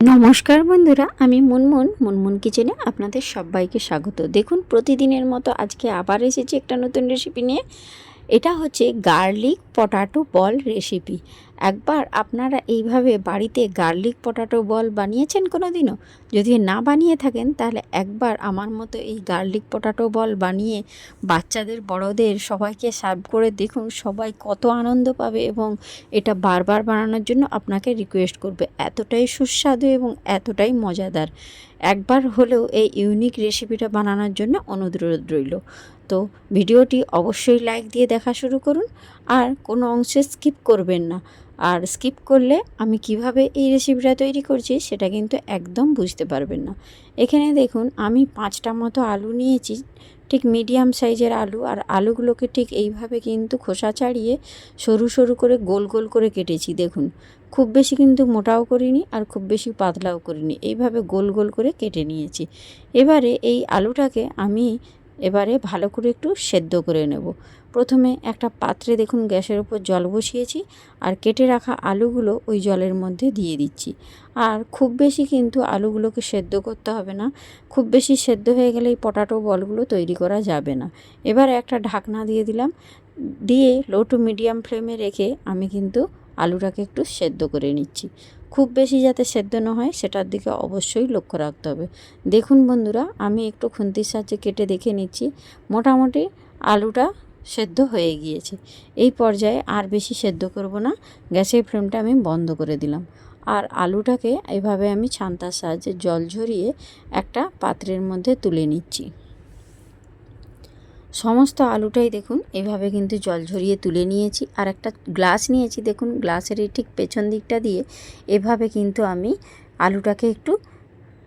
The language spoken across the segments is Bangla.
নমস্কার বন্ধুরা, আমি মুনমুন মুনমুন কিচেনে আপনাদের সবাইকে স্বাগত। দেখুন, প্রতিদিনের মতো আজকে আবার এসেছি একটা নতুন রেসিপি নিয়ে। এটা হচ্ছে গার্লিক পটাটো বল রেসিপি। একবার আপনারা এইভাবে বাড়িতে গার্লিক পটাটো বল বানিয়েছেন কোনো দিনও যদি না বানিয়ে থাকেন, তাহলে একবার আমার মতো এই গার্লিক পটাটো বল বানিয়ে বাচ্চাদের, বড়দের সবাইকে সার্ভ করে দেখুন, সবাই কত আনন্দ পাবে এবং এটা বারবার বানানোর জন্য আপনাকে রিকোয়েস্ট করবে। এতটাই সুস্বাদু এবং এতটাই মজাদার। একবার হলেও এই ইউনিক রেসিপিটা বানানোর জন্য অনুরোধ রইল। তো ভিডিওটি অবশ্যই লাইক দিয়ে দেখা শুরু করুন। আর কোনো অংশে স্কিপ করবেন না। আর স্কিপ করলে আমি কীভাবে এই রেসিপিটা তৈরি করছি সেটা কিন্তু একদম বুঝতে পারবেন না। এখানে দেখুন, আমি পাঁচটা মতো আলু নিয়েছি, ঠিক মিডিয়াম সাইজের আলু। আর আলুগুলোকে ঠিক এইভাবে কিন্তু খোসা ছাড়িয়ে সরু সরু করে গোল গোল করে কেটেছি, দেখুন। খুব বেশি কিন্তু মোটাও করিনি আর খুব বেশি পাতলাও করিনি। এইভাবে গোল গোল করে কেটে নিয়েছি। এবারে এই আলুটাকে আমি এবারে ভালো করে একটু সেদ্ধ করে নেব। প্রথমে একটা পাত্রে দেখুন গ্যাসের উপর জল বসিয়েছি আর কেটে রাখা আলুগুলো ওই জলের মধ্যে দিয়ে দিচ্ছি। আর খুব বেশি কিন্তু আলুগুলোকে সেদ্ধ করতে হবে না, খুব বেশি সেদ্ধ হয়ে গেলে এই পটাটো বলগুলো তৈরি করা যাবে না। এবার একটা ঢাকনা দিয়ে দিলাম, দিয়ে লো টু মিডিয়াম ফ্লেমে রেখে আমি কিন্তু আলুটাকে একটু সেদ্ধ করে নিচ্ছি। খুব বেশি যাতে সেদ্ধ না হয়, সেটার দিকে অবশ্যই লক্ষ্য রাখতে হবে। দেখুন বন্ধুরা, আমি একটু খুন্তির সাহায্যে কেটে দেখে নিচ্ছি, মোটামুটি আলুটা সেদ্ধ হয়ে গিয়েছে। এই পর্যায়ে আর বেশি সেদ্ধ করব না, গ্যাসের ফ্লেমটা আমি বন্ধ করে দিলাম। আর আলুটাকে এভাবে আমি ছান্তার সাহায্যে জল ঝরিয়ে একটা পাত্রের মধ্যে তুলে নিচ্ছি। সমস্ত আলুটাই দেখুন, এভাবে কিন্তু জল ঝরিয়ে তুলে নিয়েছি। আর একটা গ্লাস নিয়েছি, দেখুন, গ্লাসের ঠিক পেছন দিকটা দিয়ে এভাবে কিন্তু আমি আলুটাকে একটু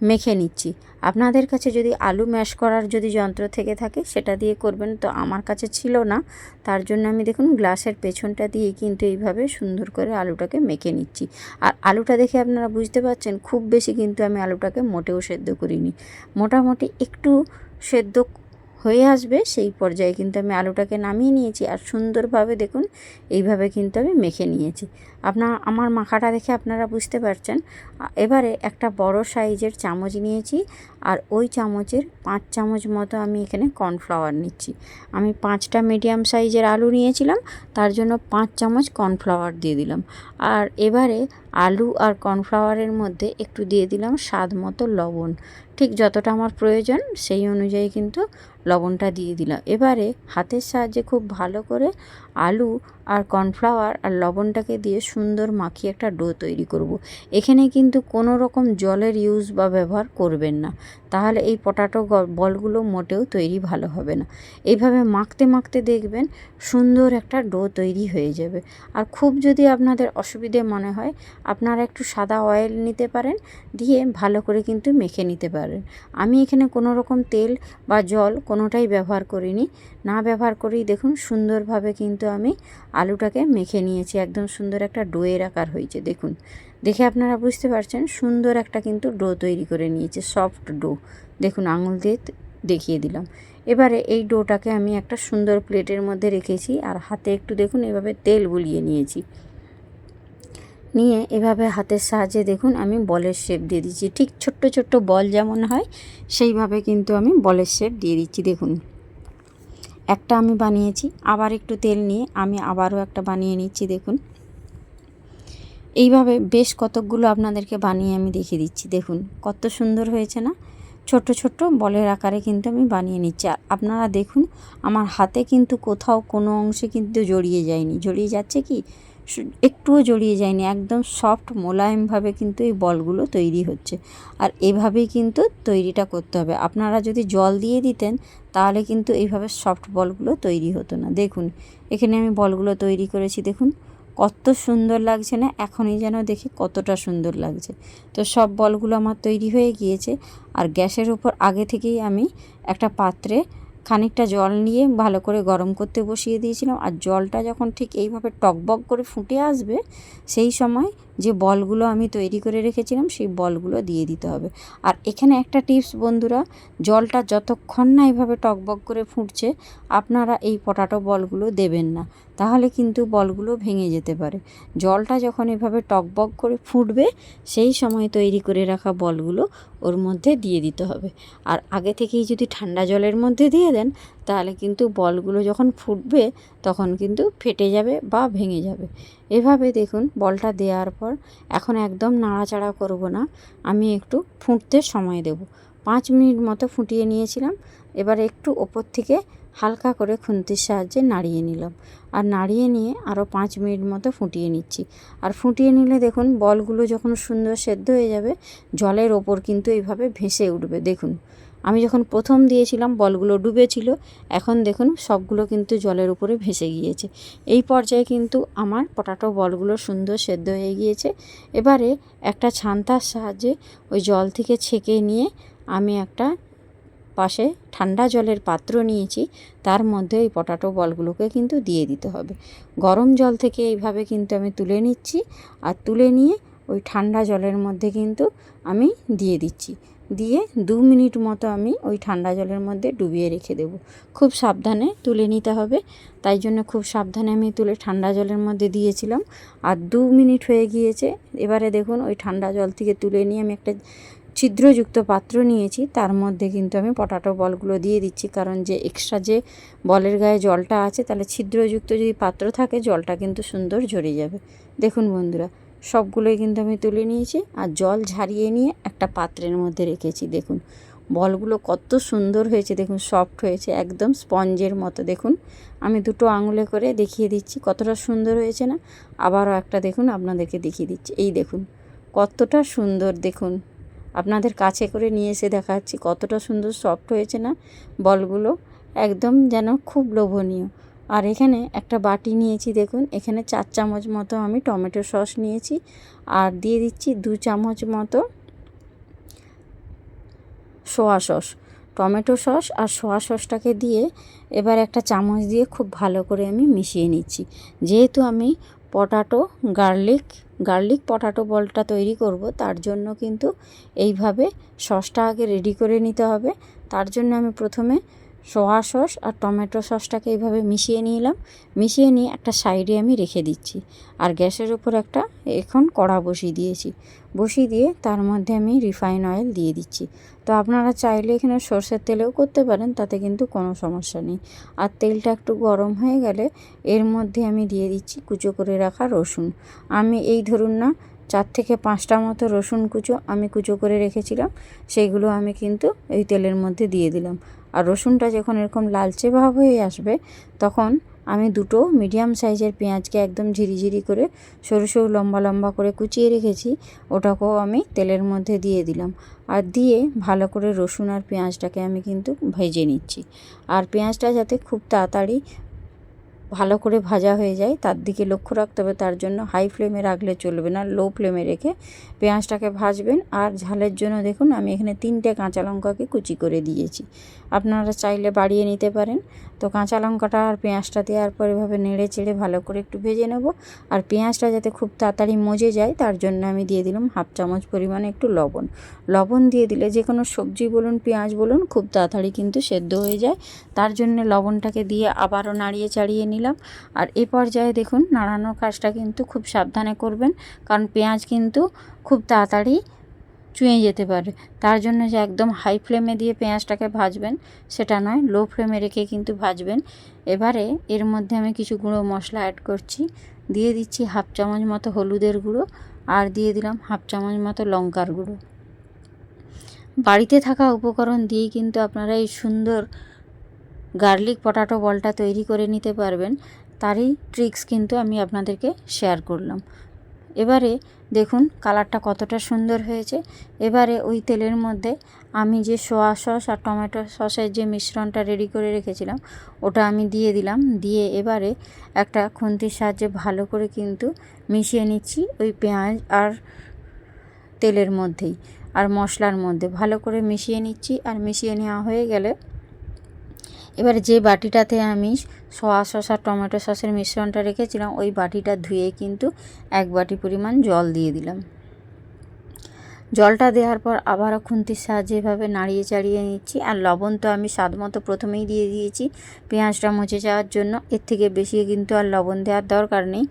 মেখে নিচ্ছি। আপনাদের কাছে যদি আলু ম্যাশ করার যদি যন্ত্র থেকে থাকে, সেটা দিয়ে করবেন তো আমার কাছে ছিল না। তার জন্য আমি দেখুন, গ্লাসের পেছনটা দিয়ে কিন্তু এইভাবে সুন্দর করে আলুটাকে মেখে নিচ্ছি। আর আলুটা দেখে আপনারা বুঝতে পারছেন, খুব বেশি কিন্তু আমি আলুটাকে মোটেও সেদ্ধ করিনি। মোটামুটি একটু সেদ্ধ হয়ে আসবে, সেই পর্যায়ে কিন্তু আমি আলুটাকে নামিয়ে নিয়েছি। আর সুন্দরভাবে দেখুন, এইভাবে কিন্তু আমি মেখে নিয়েছি। আপনার, আমার মাখাটা দেখে আপনারা বুঝতে পারছেন। এবারে একটা বড় সাইজের চামচ নিয়েছি, আর ওই চামচের পাঁচ চামচ মতো আমি এখানে কর্নফ্লাওয়ার নিচ্ছি। আমি পাঁচটা মিডিয়াম সাইজের আলু নিয়েছিলাম, তার জন্য পাঁচ চামচ কর্নফ্লাওয়ার দিয়ে দিলাম। আর এবারে আলু আর কর্নফ্লাওয়ারের মধ্যে একটু দিয়ে দিলাম স্বাদ মতো লবণ। ঠিক যতটা আমার প্রয়োজন, সেই অনুযায়ী কিন্তু লবণটা দিয়ে দিলাম। এবারে হাতের সাহায্যে খুব ভালো করে আলু আর কর্নফ্লাওয়ার আর লবণটাকে দিয়ে সুন্দর মাখিয়ে একটা ডো তৈরি করব। এখানে কিন্তু কোনো রকম জলের ইউজ বা ব্যবহার করবেন না। তাহলে এই পটাটো বলগুলো মোটেও তৈরি ভালো হবে না। এইভাবে মাখতে মাখতে দেখবেন সুন্দর একটা ডো তৈরি হয়ে যাবে। আর খুব যদি আপনাদের অসুবিধে মনে হয়, আপনারা একটু সাদা অয়েল নিতে পারেন, দিয়ে ভালো করে কিন্তু মেখে নিতে পারেন। আমি এখানে কোনো রকম তেল বা জল কোনোটাই ব্যবহার করিনি। না ব্যবহার করেই দেখুন সুন্দরভাবে কিন্তু আমি আলুটাকে মেখে নিয়েছি। একদম সুন্দর একটা ডোয়ের আকার হয়েছে, দেখুন। দেখে আপনারা বুঝতে পারছেন, সুন্দর একটা কিন্তু ডো তৈরি করে নিয়েছে, সফট ডো। দেখুন, আঙুল দিয়ে দেখিয়ে দিলাম। এবারে এই ডোটাকে আমি একটা সুন্দর প্লেটের মধ্যে রেখেছি আর হাতে একটু দেখুন, এভাবে তেল বুলিয়ে নিয়েছি। নিয়ে এভাবে হাতের সাহায্যে দেখুন, আমি বলের শেপ দিয়ে দিচ্ছি। ঠিক ছোট্ট ছোট্ট বল যেমন হয়, সেইভাবে কিন্তু আমি বলের শেপ দিয়ে দিচ্ছি, দেখুন। একটা আমি বানিয়েছি, আবার একটু তেল নিয়ে আমি আবারও একটা বানিয়ে নিচ্ছি, দেখুন। এইভাবে বেশ কতকগুলো আপনাদেরকে বানিয়ে আমি দেখিয়ে দিচ্ছি, দেখুন। কত সুন্দর হয়েছে না? ছোট ছোট বলের আকারে কিন্তু আমি বানিয়ে নিচ্ছি। আর আপনারা দেখুন, আমার হাতে কিন্তু কোথাও কোনো অংশে কিন্তু জড়িয়ে যায়নি। জড়িয়ে যাচ্ছে কি? একটুও জড়িয়ে যায়নি, একদম সফট মোলায়েমভাবে কিন্তু এই বলগুলো তৈরি হচ্ছে। আর এভাবেই কিন্তু তৈরিটা করতে হবে। আপনারা যদি জল দিয়ে দিতেন, তাহলে কিন্তু এইভাবে সফট বলগুলো তৈরি হতো না। দেখুন, এখানে আমি বলগুলো তৈরি করেছি, দেখুন। কত সুন্দর লাগছে না? এখনই যেন দেখি কতটা সুন্দর লাগছে। তো সব বলগুলো আমার তৈরি হয়ে গিয়েছে। আর গ্যাসের উপর আগে থেকেই আমি একটা পাত্রে খানিকটা জল নিয়ে ভালো করে গরম করতে বসিয়ে দিয়েছিলাম। আর জলটা যখন ঠিক এইভাবে টকবক করে ফুটে আসবে, সেই সময় যে বলগুলো আমি তৈরি করে রেখেছিলাম, সেই বলগুলো দিয়ে দিতে হবে। আর এখানে একটা টিপস বন্ধুরা, জলটা যতক্ষণ না এইভাবে টকবক করে ফুটছে, আপনারা এই পটাটো বলগুলো দেবেন না। তাহলে কিন্তু বলগুলো ভেঙে যেতে পারে। জলটা যখন এভাবে টকবক করে ফুটবে, সেই সময় তৈরি করে রাখা বলগুলো ওর মধ্যে দিয়ে দিতে হবে। আর আগে থেকেই যদি ঠান্ডা জলের মধ্যে দিয়ে দেন তাহলে কিন্তু বলগুলো যখন ফুটবে তখন কিন্তু ফেটে যাবে বা ভেঙে যাবে। এভাবে দেখুন বলটা দেওয়ার পর এখন একদম নাড়াচাড়া করব না। আমি একটু ফুটতে সময় দেব। পাঁচ মিনিট মতো ফুটিয়ে নিয়েছিলাম। এবার একটু ওপর থেকে হালকা করে খুন্তির সাহায্যে নাড়িয়ে নিলাম। আর নাড়িয়ে নিয়ে আরও পাঁচ মিনিট মতো ফুটিয়ে নিচ্ছি। আর ফুটিয়ে নিলে দেখুন বলগুলো যখন সুন্দর সেদ্ধ হয়ে যাবে, জলের ওপর কিন্তু এইভাবে ভেসে উঠবে। দেখুন আমি যখন প্রথম দিয়েছিলাম, বলগুলো ডুবেছিল। এখন দেখুন, সবগুলো কিন্তু জলের উপরে ভেসে গিয়েছে। এই পর্যায়ে কিন্তু আমার পটাটো বলগুলো সুন্দর সেদ্ধ হয়ে গিয়েছে। এবারে একটা ছান্তার সাহায্যে ওই জল থেকে ছেঁকে নিয়ে আমি একটা পাশে ঠান্ডা জলের পাত্র নিয়েছি। তার মধ্যে এই পটাটো বলগুলোকে কিন্তু দিয়ে দিতে হবে। গরম জল থেকে এইভাবে কিন্তু আমি তুলে নিচ্ছি। আর তুলে নিয়ে ওই ঠান্ডা জলের মধ্যে কিন্তু আমি দিয়ে দিচ্ছি। দিয়ে দু মিনিট মতো আমি ওই ঠান্ডা জলের মধ্যে ডুবিয়ে রেখে দেব। খুব সাবধানে তুলে নিতে হবে। তাই জন্য খুব সাবধানে আমি তুলে ঠান্ডা জলের মধ্যে দিয়েছিলাম। আর দু মিনিট হয়ে গিয়েছে। এবারে দেখুন ওই ঠান্ডা জল থেকে তুলে নিয়ে আমি একটা ছিদ্রযুক্ত পাত্র নিয়েছি। তার মধ্যে কিন্তু আমি পটাটো বলগুলো দিয়ে দিচ্ছি। কারণ যে এক্সট্রা যে বলের গায়ে জলটা আছে, তাহলে ছিদ্রযুক্ত যদি পাত্র থাকে, জলটা কিন্তু সুন্দর ঝরে যাবে। দেখুন বন্ধুরা সবগুলোই কিন্তু আমি তুলে নিয়েছি আর জল ঝারিয়ে নিয়ে একটা পাত্রের মধ্যে রেখেছি, দেখুন। বলগুলো কত সুন্দর হয়েছে, দেখুন সফট হয়েছে, একদম স্পঞ্জের মতো, দেখুন। আমি দুটো আঙুলে করে দেখিয়ে দিচ্ছি, কতটা সুন্দর হয়েছে না? আবারও একটা, দেখুন, আপনাদেরকে দেখিয়ে দিচ্ছি। এই দেখুন, কতটা সুন্দর, দেখুন। আপনাদের কাছে করে নিয়ে এসে দেখাচ্ছি, কতটা সুন্দর সফট হয়েছে না বলগুলো। একদম যেন খুব লোভনীয়। আর এখানে একটা বাটি নিয়েছি, দেখুন। এখানে চার চামচ মতো আমি টমেটো সস নিয়েছি আর দিয়ে দিচ্ছি দু চামচ মতো সোয়া সস। টমেটো সস আর সোয়া সসটাকে দিয়ে এবার একটা চামচ দিয়ে খুব ভালো করে আমি মিশিয়ে নিচ্ছি। যেহেতু আমি পটাটো, গার্লিক গার্লিক পটাটো বলটা তৈরি করব, তার জন্য কিন্তু এইভাবে সসটা আগে রেডি করে নিতে হবে। তার জন্য আমি প্রথমে সোয়া সস আর টমেটো সসটাকে এইভাবে মিশিয়ে নিলাম। মিশিয়ে নিয়ে একটা সাইডে আমি রেখে দিচ্ছি। আর গ্যাসের উপর একটা এখন কড়া বসিয়ে দিয়েছি। বসিয়ে দিয়ে তার মধ্যে আমি রিফাইন অয়েল দিয়ে দিচ্ছি। তো আপনারা চাইলে এখানে সর্ষের তেলেও করতে পারেন, তাতে কিন্তু কোনো সমস্যা নেই। আর তেলটা একটু গরম হয়ে গেলে এর মধ্যে আমি দিয়ে দিচ্ছি কুচো করে রাখা রসুন। আমি এই ধরুন না, চার থেকে পাঁচটা মতো রসুন কুচো আমি কুচো করে রেখেছিলাম। সেইগুলো আমি কিন্তু এই তেলের মধ্যে দিয়ে দিলাম। আর রসুনটা যখন এরকম লালচে ভাব হয়ে আসবে, তখন আমি দুটো মিডিয়াম সাইজের পেঁয়াজকে একদম ঝিরিঝিরি করে সরু সরু লম্বা লম্বা করে কুচিয়ে রেখেছি, ওটাকেও আমি তেলের মধ্যে দিয়ে দিলাম। আর দিয়ে ভালো করে রসুন আর পেঁয়াজটাকে আমি কিন্তু ভেজে নিচ্ছি। আর পেঁয়াজটা যাতে খুব তাড়াতাড়ি ভালো করে ভাজা হয়ে যায়, তার দিকে লক্ষ্য রাখতে হবে তার জন্য হাই ফ্লেমে রাখলে চলবে না লো ফ্লেমে রেখে পেঁয়াজটাকে ভাজবেন। আর ঝালের জন্য দেখুন, আমি এখানে তিনটে কাঁচা লঙ্কাকে কুচি করে দিয়েছি। আপনারা চাইলে বাড়িয়ে নিতে পারেন। তো কাঁচা লঙ্কাটা আর পেঁয়াজটা দেওয়ার পর এভাবে নেড়ে চেড়ে ভালো করে একটু ভেজে নেব। আর পেঁয়াজটা যাতে খুব তাড়াতাড়ি মজে যায়, তার জন্য আমি দিয়ে দিলাম হাফ চামচ পরিমাণে একটু লবণ। লবণ দিয়ে দিলে যে কোনো সবজি বলুন, পেঁয়াজ বলুন, খুব তাড়াতাড়ি কিন্তু সেদ্ধ হয়ে যায়। তার জন্য লবণটাকে দিয়ে আবারও নাড়িয়ে চাড়িয়ে নিলাম। আর এ পর্যায়ে দেখুন নাড়ানোর কাজটা কিন্তু খুব সাবধানে করবেন, কারণ পেঁয়াজ কিন্তু খুব তাড়াতাড়ি চুঁয়ে যেতে পারে। তার জন্য যে একদম হাই ফ্লেমে দিয়ে পেঁয়াজটাকে ভাজবেন, সেটা নয় লো ফ্লেমে রেখে কিন্তু ভাজবেন। এবারে এর মধ্যে আমি কিছু গুঁড়ো মশলা অ্যাড করছি। দিয়ে দিচ্ছি হাফ চামচ মতো হলুদের গুঁড়ো আর দিয়ে দিলাম হাফ চামচ মতো লঙ্কার গুঁড়ো। বাড়িতে থাকা উপকরণ দিয়েই কিন্তু আপনারা এই সুন্দর গার্লিক পটাটো বলটা তৈরি করে নিতে পারবেন। তারই ট্রিক্স কিন্তু আমি আপনাদেরকে শেয়ার করলাম। এবারে দেখুন কালারটা কতটা সুন্দর হয়েছে। এবারে ওই তেলের মধ্যে আমি যে সোয়া সস আর টমেটো সসের যে মিশ্রণটা রেডি করে রেখেছিলাম, ওটা আমি দিয়ে দিলাম। দিয়ে এবারে একটা খুন্তির সাহায্যে ভালো করে কিন্তু মিশিয়ে নিচ্ছি ওই পেঁয়াজ আর তেলের মধ্যেই আর মশলার মধ্যে। ভালো করে মিশিয়ে নিচ্ছি আর মিশিয়ে নেওয়া হয়ে গেলে এবারে যে বাটিটাতে আমি সোয়া সস আর টমেটো সসের মিশ্রণটা রেখেছিলাম, ওই বাটিটা ধুয়ে কিন্তু এক বাটি পরিমাণ জল দিয়ে দিলাম। জলটা দেওয়ার পর আবারও খুন্তির সাহায্যে এভাবে নাড়িয়ে চাড়িয়ে নিচ্ছি, আর লবণ তো আমি স্বাদ মতো প্রথমেই দিয়ে দিয়েছি। পেঁয়াজটা মুছে যাওয়ার জন্য এর থেকে বেশি কিন্তু আর লবণ দেওয়ার দরকার নেই।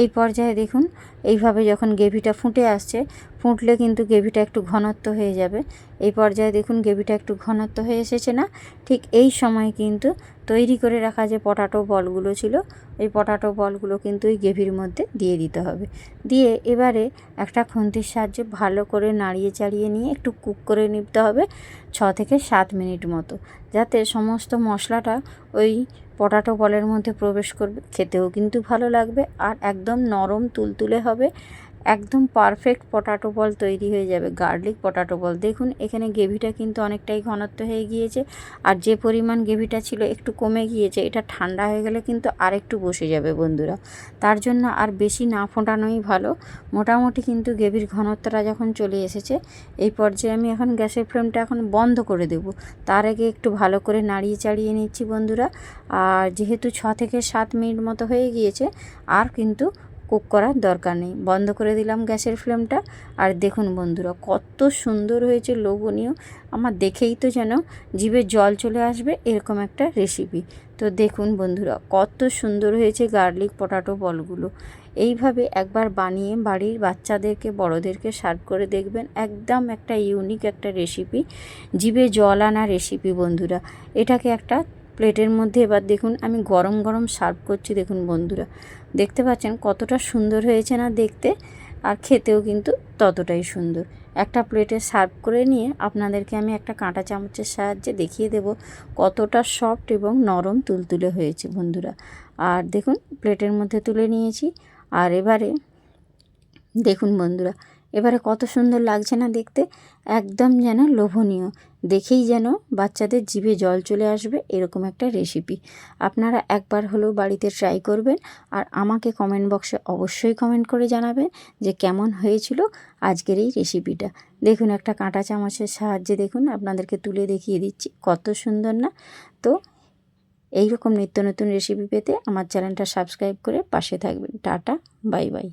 এই পর্যায়ে দেখুন, এইভাবে যখন গ্রেভিটা ফুটে আসছে ফুটলে কিন্তু গ্রেভিটা একটু ঘনত্ব হয়ে যাবে। এই পর্যায়ে দেখুন গ্রেভিটা একটু ঘনত্ব হয়ে এসেছে না? ঠিক এই সময় কিন্তু তৈরি করে রাখা যে পটাটো বলগুলো ছিল, এই পটাটো বলগুলো কিন্তু ওই গ্রেভির মধ্যে দিয়ে দিতে হবে। দিয়ে এবারে একটা খুন্তির সাহায্যে ভালো করে নাড়িয়ে চাড়িয়ে নিয়ে একটু কুক করে নিতে হবে ছ থেকে সাত মিনিট মতো, যাতে সমস্ত মশলাটা ওই পটাটো বলের মধ্যে প্রবেশ করবে, খেতেও কিন্তু ভালো লাগবে আর একদম নরম তুলতুলে হবে। একদম পারফেক্ট পটাটো বল তৈরি হয়ে যাবে গার্লিক পটাটো বল দেখুন, এখানে গ্রেভিটা কিন্তু অনেকটাই ঘনত্ব হয়ে গিয়েছে, আর যে পরিমাণ গ্রেভিটা ছিল একটু কমে গিয়েছে, এটা ঠান্ডা হয়ে গেলে কিন্তু আর একটু বসে যাবে বন্ধুরা। তার জন্য আর বেশি না ফোটানোই ভালো। মোটামুটি কিন্তু গ্রেভির ঘনত্বটা যখন চলে এসেছে, এই পর্যায়ে আমি এখন গ্যাসের ফ্লেমটা এখন বন্ধ করে দেব। তার আগে একটু ভালো করে নাড়িয়ে চাড়িয়ে নিচ্ছি বন্ধুরা। আর যেহেতু ছ থেকে সাত মিনিট মতো হয়ে গিয়েছে, আর কিন্তু কুক করার দরকার নেই। বন্ধ করে দিলাম গ্যাসের ফ্লেমটা। আর দেখুন বন্ধুরা, কত সুন্দর হয়েছে, লোভনীয়। আমার দেখেই তো যেন জিভে জল চলে আসবে, এরকম একটা রেসিপি তো দেখুন বন্ধুরা, কত সুন্দর হয়েছে গার্লিক পটাটো বলগুলো এইভাবে একবার বানিয়ে বাড়ির বাচ্চাদেরকে, বড়োদেরকে সার্ভ করে দেখবেন। একদম একটা ইউনিক একটা রেসিপি জিভে জল আনা রেসিপি বন্ধুরা। এটাকে একটা প্লেটের মধ্যে, এবার দেখুন আমি গরম গরম সার্ভ করছি, দেখুন বন্ধুরা। দেখতে পাচ্ছেন কতটা সুন্দর হয়েছে না দেখতে, আর খেতেও কিন্তু ততটাই সুন্দর। একটা প্লেটে সার্ভ করে নিয়ে আপনাদেরকে আমি একটা কাঁটা চামচের সাহায্যে দেখিয়ে দেব কতটা সফট এবং নরম তুলতুলে হয়েছে বন্ধুরা। আর দেখুন, প্লেটের মধ্যে তুলে নিয়েছি। আর এবারে দেখুন বন্ধুরা, এবারে কত সুন্দর লাগছে না দেখতে, একদম যেন লোভনীয়। দেখেই যেন বাচ্চাদের জিভে জল চলে আসবে এরকম একটা রেসিপি আপনারা একবার হলেও বাড়িতে ট্রাই করবেন আর আমাকে কমেন্ট বক্সে অবশ্যই কমেন্ট করে জানাবেন যে কেমন হয়েছিল আজকের এই রেসিপিটা দেখুন, একটা কাঁটা চামচের সাহায্যে দেখুন, আপনাদেরকে তুলে দেখিয়ে দিচ্ছি, কত সুন্দর না? তো এই রকম নিত্য নতুন রেসিপি পেতে আমার চ্যানেলটা সাবস্ক্রাইব করে পাশে থাকবেন। Tata bye bye